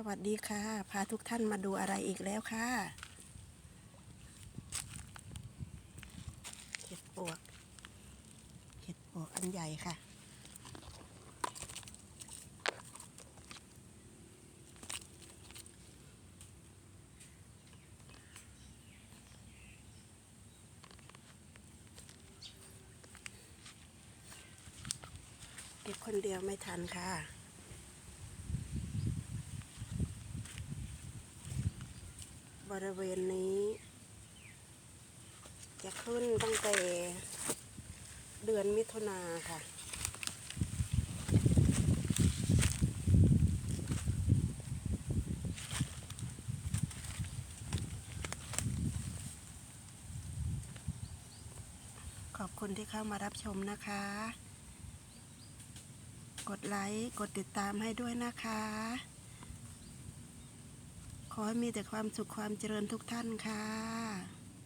สวัสดีค่ะ พาทุกท่านมาดูอะไรอีกแล้วค่ะเห็ดปวกเห็ดปวกอันใหญ่ค่ะ เก็บคนเดียวไม่ทันค่ะ บริเวณนี้ จะขึ้นตั้งแต่เดือนมิถุนาค่ะขอบคุณที่เข้ามารับชมนะคะ กดไลค์ กดติดตามให้ด้วยนะคะ ให้มีแต่ความสุขความเจริญทุกท่านค่ะ